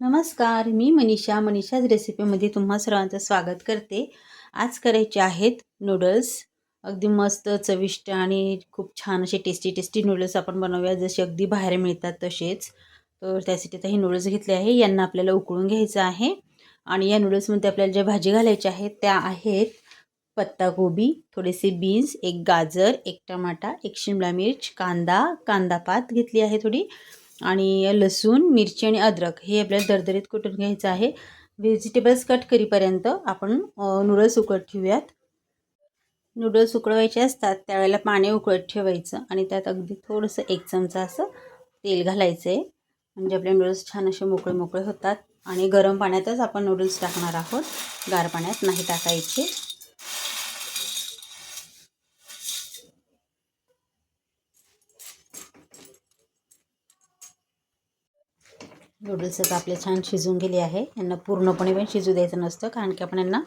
नमस्कार मी मनीषा. मनीषाज रेसिपीमध्ये तुम्हा सर्वांचं स्वागत करते. आज करायचे आहेत नूडल्स अगदी मस्त चविष्ट आणि खूप छान असे टेस्टी टेस्टी नूडल्स आपण बनवूया जसे अगदी बाहेर मिळतात तसेच. तर त्यासाठी आता हे नूडल्स घेतले आहे. यांना आपल्याला उकळून घ्यायचं आहे. आणि या नूडल्समध्ये आपल्याला ज्या भाजी घालायच्या आहेत त्या आहेत पत्ताकोबी थोडेसे बीन्स एक गाजर एक टमाटा एक शिमला मिर्च कांदा कांदा पात घेतली आहे थोडी. आणि लसूण मिरची आणि अद्रक हे आपल्याला दरदरीत कुटून घ्यायचं आहे? व्हेजिटेबल्स कट करीपर्यंत आपण नूडल्स उकळत ठेवूयात. नूडल्स उकळवायचे असतात त्यावेळेला पाणी उकळत ठेवायचं आणि त्यात अगदी थोडंसं एक चमचा असं तेल घालायचं आहे म्हणजे आपले नूडल्स छान असे मोकळे मोकळे होतात आणि गरम पाण्यातच आपण नूडल्स टाकणार आहोत. गार पाण्यात नाही टाकायचे. नूडल्स आता आपले छान शिजून गेले आहे. यांना पूर्णपणे पण शिजू द्यायचं नसतं कारण की आपण यांना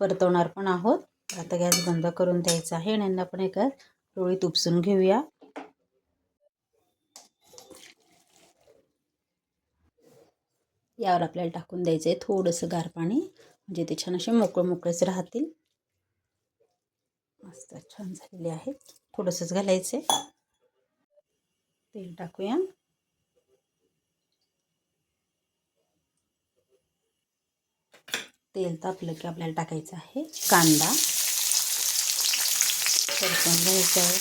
परतवणार पण आहोत. आता गॅस बंद करून द्यायचा आहे आणि यांना आपण एका रोळीत उपसून घेऊया. यावर आपल्याला टाकून द्यायचं आहे थोडंसं गार पाणी म्हणजे ते छान असे मोकळे मोकळेच राहतील. मस्त छान झालेले आहेत थोडंसंच घालायचं आहे तेल टाकूया. तेल तापलं की आपल्याला टाकायचं आहे कांदा. परतून घ्यायचा आहे.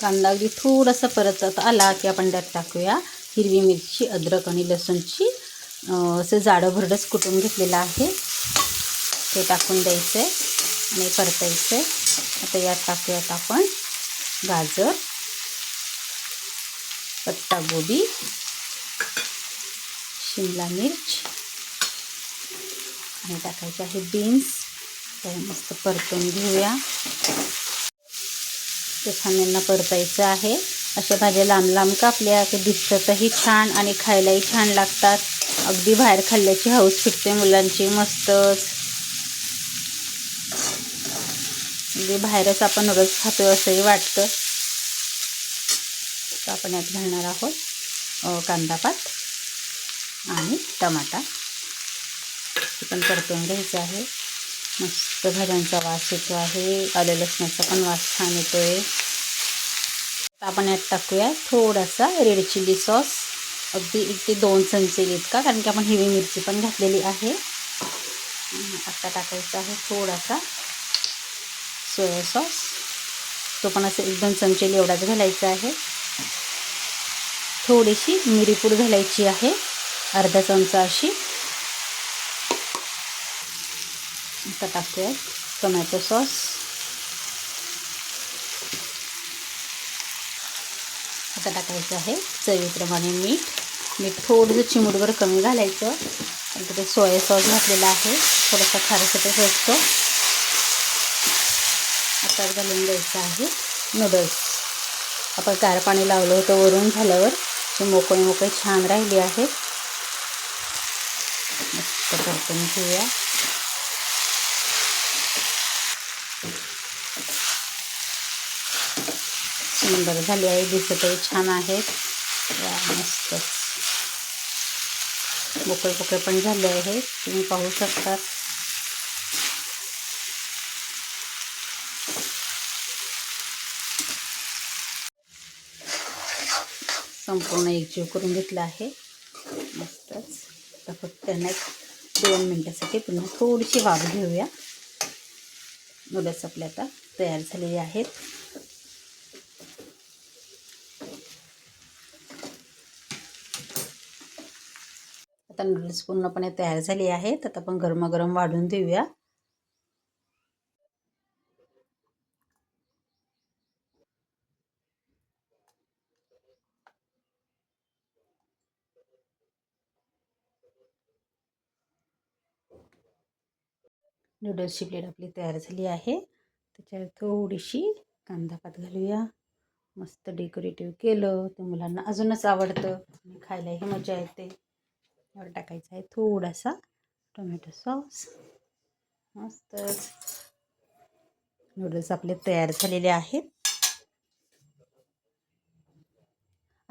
कांदा अगदी थोडासा परतत आला की आपण त्यात टाकूया. हिरवी मिरची अद्रक आणि लसूणची असं जाडं भरडंच कुटून घेतलेलं आहे. ते टाकून द्यायचं आहे आणि परतायचं आहे आता यात टाकूयात आपण गाजर पत्तागोबी शिमला मिर्च आणि टाकायचे आहे बीन्स तर मस्त परतून घेऊया. ते छान यांना परतायचं आहे. अशा भाज्या लांब लांब कापल्या की दिसतातही छान आणि खायलाही छान लागतात. अगदी बाहेर खाल्ल्याची हौस फिटते मुलांची मस्तच अगदी म्हणजे बाहेरच आपण नूडल्स खातो असंही वाटतं. तर आपण यात घालणार आहोत कांदापात आणि टमाटा. पण परतून घ्यायचं आहे. मस्त भाज्यांचा वास येतो आहे. आले लसणाचा पण वास छान येतो आहे आपण यात टाकूया थोडासा रेड चिली सॉस. अगदी एक ते दोन चमचे इतका कारण की आपण हिरवी मिरची पण घातलेली आहे. आता टाकायचा आहे थोडासा सोया सॉस. तो पण असं एक दोन चमचे एवढाच घालायचा आहे. थोडीशी मिरीपूड घालायची आहे. अर्धा चमचा अशी. आता टाकूया टोमॅटो सॉस आता टाकायचं आहे चवीप्रमाणे मीठ मीठ थोडंसं चिमूटभर कमी घालायचं आणि तिथे सोया सॉस घातलेला आहे थोडासा खारसटच असतो आता घालून द्यायचं आहे नूडल्स आपण गार पाणी लावलं होतं वरून झाल्यावर ते मोकळे मोकळे छान राहिले आहेत मस्त परतून घेऊया सुंदर झाली आहे दिसतही छान आहेत मस्त. मोकळे मोकळे पण झाले आहे. तुम्ही पाहू शकता. संपूर्ण एकजीव करून घेतला आहे. मस्तच. आता फक्त त्यांना एक दोन मिनटासाठी पुन्हा थोडीशी वाफ घेऊया. नूडल्स सपल्या आता तयार झालेले आहेत. आता नूडल्स पूर्णपणे तयार झाली आहेत. आता आपण गरमागरम वाढून देऊया. नूडल्सची प्लेट आपली तयार झाली आहे. त्याच्यावर थोडीशी कांदापात घालूया. मस्त डेकोरेटिव्ह केलं. ते मुलांना अजूनच आवडतं. आणि खायलाही मजा येते. यावर टाकायचा आहे थोडासा टोमॅटो सॉस. मस्त. नूडल्स आपले तयार झालेले आहेत.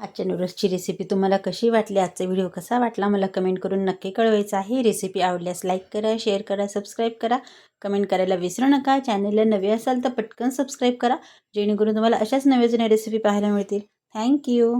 आजच्या नूडल्सची रेसिपी तुम्हाला कशी वाटली? आजचा व्हिडिओ कसा वाटला? मला कमेंट करून नक्की कळवायचं आहे. रेसिपी आवडल्यास लाईक करा शेअर करा सबस्क्राईब करा. कमेंट करायला विसरू नका. चॅनलला नवे असाल तर पटकन सबस्क्राईब करा. जेणेकरून तुम्हाला अशाच नव्या जुन्या रेसिपी पाहायला मिळतील. थँक्यू